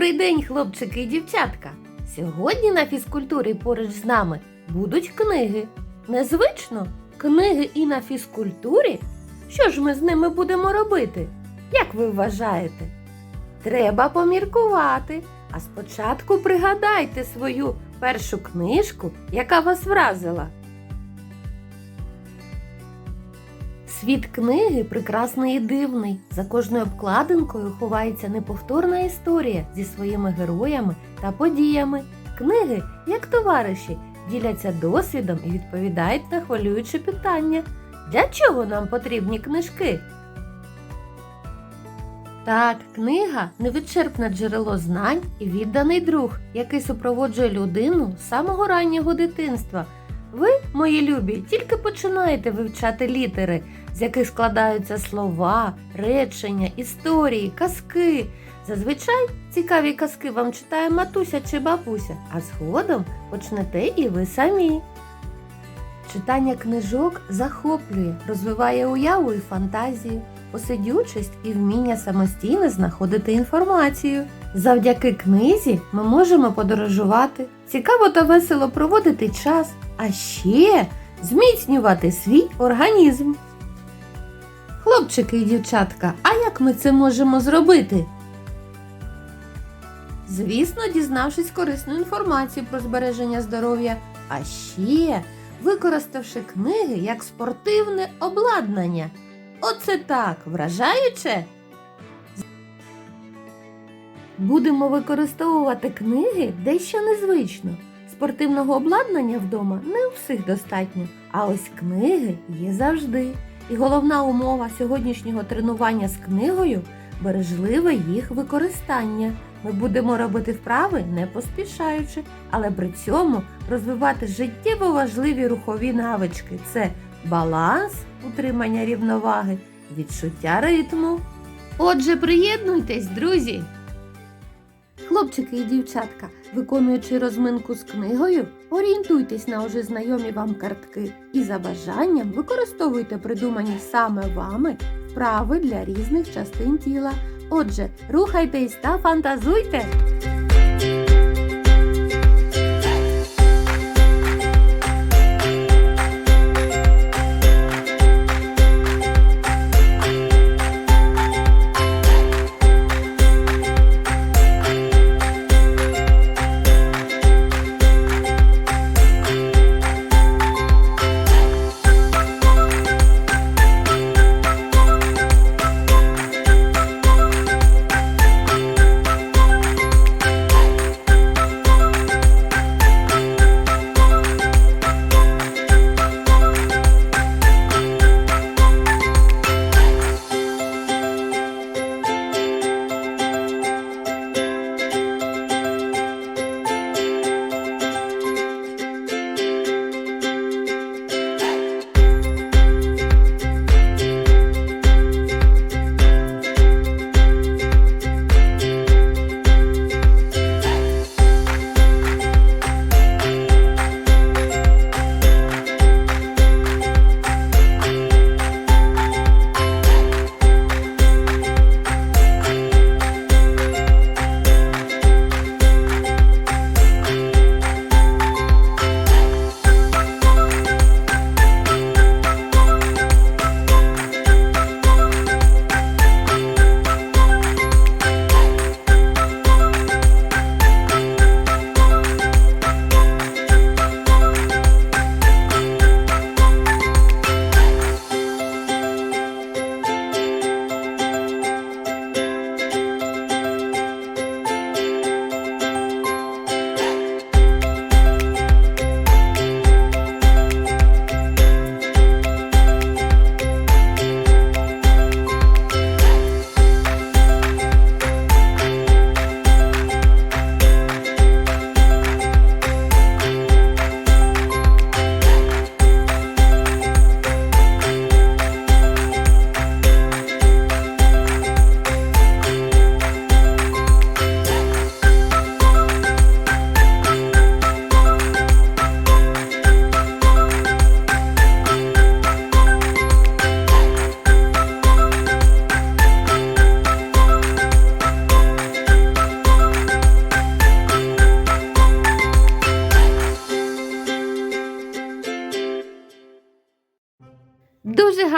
Добрий день, хлопчики і дівчатка! Сьогодні на фізкультурі поруч з нами будуть книги. Незвично, книги і на фізкультурі? Що ж ми з ними будемо робити? Як ви вважаєте? Треба поміркувати. А спочатку пригадайте свою першу книжку, яка вас вразила. Світ книги прекрасний і дивний. За кожною обкладинкою ховається неповторна історія зі своїми героями та подіями. Книги, як товариші, діляться досвідом і відповідають на хвилюючі питання. Для чого нам потрібні книжки? Так, книга невичерпне джерело знань і відданий друг, який супроводжує людину з самого раннього дитинства. Ви, мої любі, тільки починаєте вивчати літери, з яких складаються слова, речення, історії, казки. Зазвичай цікаві казки вам читає матуся чи бабуся, а згодом почнете і ви самі. Читання книжок захоплює, розвиває уяву і фантазію, посидючість і вміння самостійно знаходити інформацію. Завдяки книзі ми можемо подорожувати, цікаво та весело проводити час, а ще зміцнювати свій організм. Хлопчики і дівчатка, а як ми це можемо зробити? Звісно, дізнавшись корисну інформацію про збереження здоров'я, а ще використавши книги як спортивне обладнання. Оце так, вражаюче. Будемо використовувати книги дещо незвично. Спортивного обладнання вдома не у всіх достатньо, а ось книги є завжди. І головна умова сьогоднішнього тренування з книгою бережливе їх використання. Ми будемо робити вправи не поспішаючи, але при цьому розвивати життєво важливі рухові навички. Це баланс, утримання рівноваги, відчуття ритму. Отже, приєднуйтесь, друзі! Хлопчики і дівчатка, виконуючи розминку з книгою, орієнтуйтесь на уже знайомі вам картки і за бажанням використовуйте придумані саме вами вправи для різних частин тіла. Отже, рухайтесь та фантазуйте!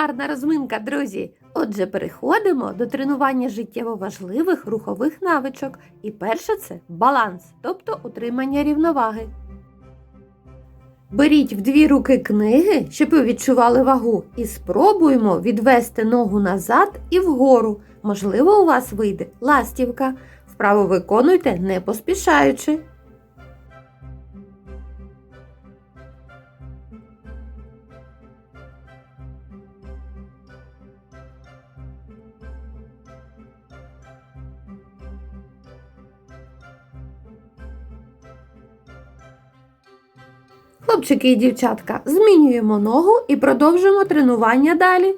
Гарна розминка, друзі. Отже, переходимо до тренування життєво важливих рухових навичок. І перше це баланс, тобто утримання рівноваги. Беріть в дві руки книги, щоб ви відчували вагу, і спробуємо відвести ногу назад і вгору. Можливо, у вас вийде ластівка. Вправо виконуйте не поспішаючи. Хлопчики і дівчатка, змінюємо ногу і продовжуємо тренування далі.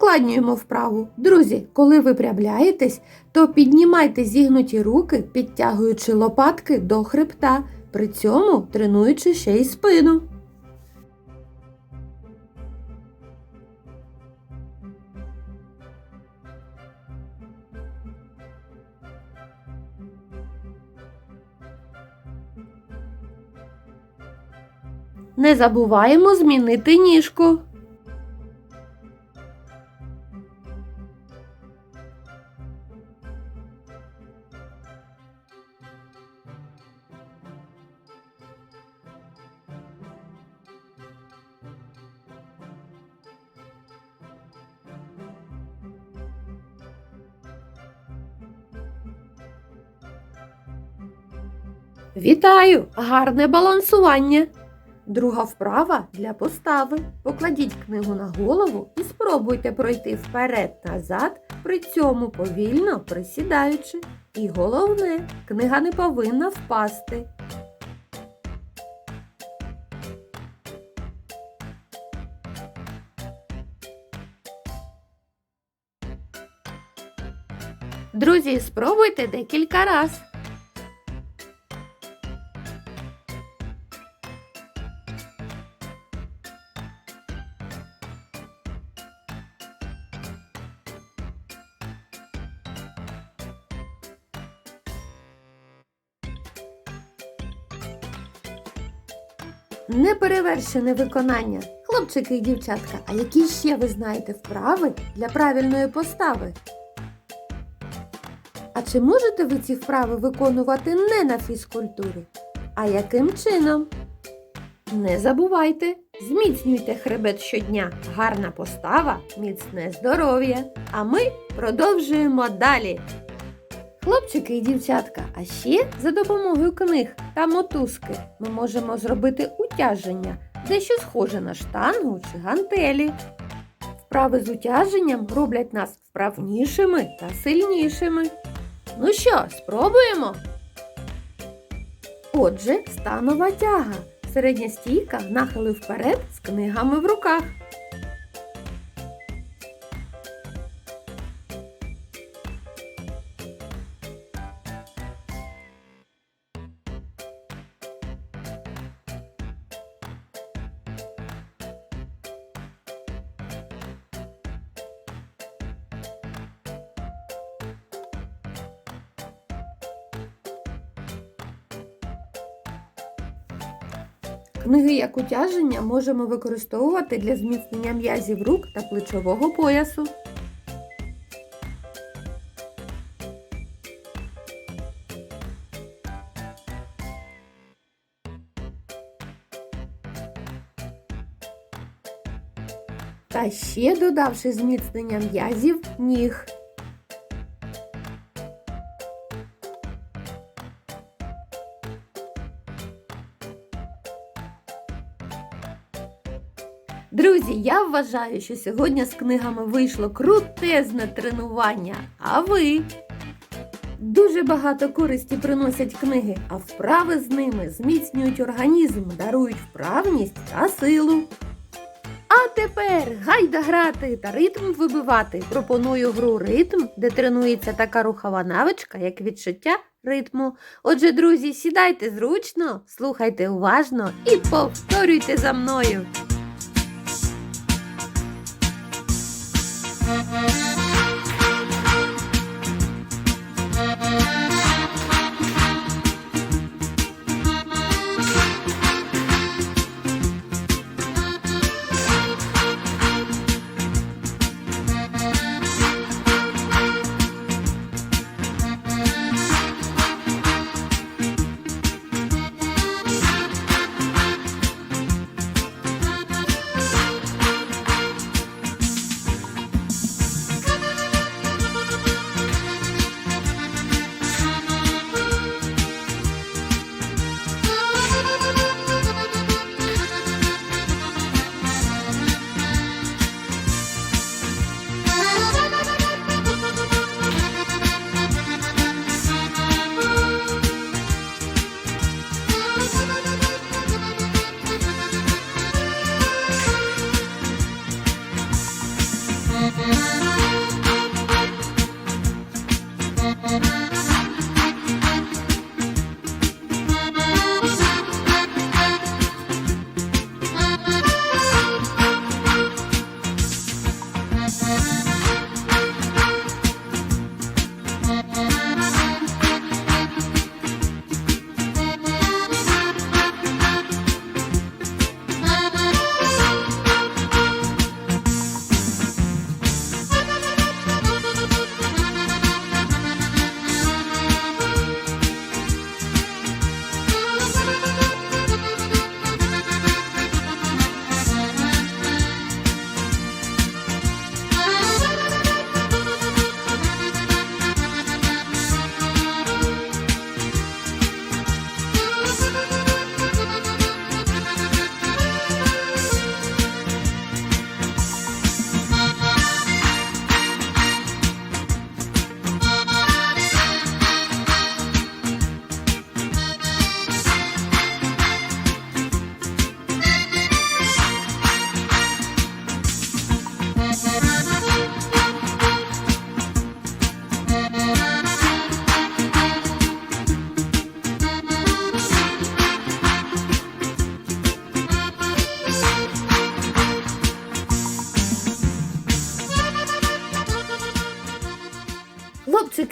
Ускладнюємо вправу. Друзі, коли ви прямляєтесь, то піднімайте зігнуті руки, підтягуючи лопатки до хребта, при цьому тренуючи ще й спину. Не забуваємо змінити ніжку. Вітаю! Гарне балансування! Друга вправа для постави. Покладіть книгу на голову і спробуйте пройти вперед-назад, при цьому повільно присідаючи. І головне, книга не повинна впасти. Друзі, спробуйте декілька разів. Неперевершене виконання. Хлопчики і дівчатка, а які ще ви знаєте вправи для правильної постави? А чи можете ви ці вправи виконувати не на фізкультурі? А яким чином? Не забувайте, зміцнюйте хребет щодня. Гарна постава, міцне здоров'я. А ми продовжуємо далі. Хлопчики і дівчатка, а ще за допомогою книг та мотузки ми можемо зробити утяження, дещо схоже на штангу чи гантелі. Вправи з утяженням роблять нас вправнішими та сильнішими. Ну що, спробуємо? Отже, станова тяга. Середня стійка нахили вперед з книгами в руках. Книги як утяження можемо використовувати для зміцнення м'язів рук та плечового поясу. Та ще додавши зміцнення м'язів ніг. Друзі, я вважаю, що сьогодні з книгами вийшло крутезне тренування. А ви? Дуже багато користі приносять книги, а вправи з ними зміцнюють організм, дарують вправність та силу. А тепер гайда грати та ритм вибивати. Пропоную гру ритм, де тренується така рухова навичка, як відчуття ритму. Отже, друзі, сідайте зручно, слухайте уважно і повторюйте за мною.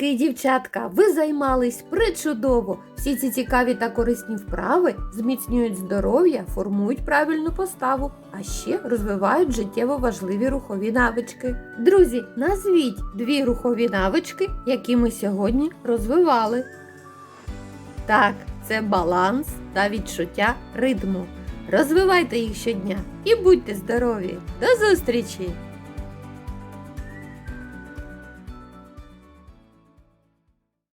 Хлопчики і дівчатка, ви займались причудово. Всі ці цікаві та корисні вправи зміцнюють здоров'я, формують правильну поставу, а ще розвивають життєво важливі рухові навички. Друзі, назвіть дві рухові навички, які ми сьогодні розвивали. Так, це баланс та відчуття ритму. Розвивайте їх щодня і будьте здорові! До зустрічі!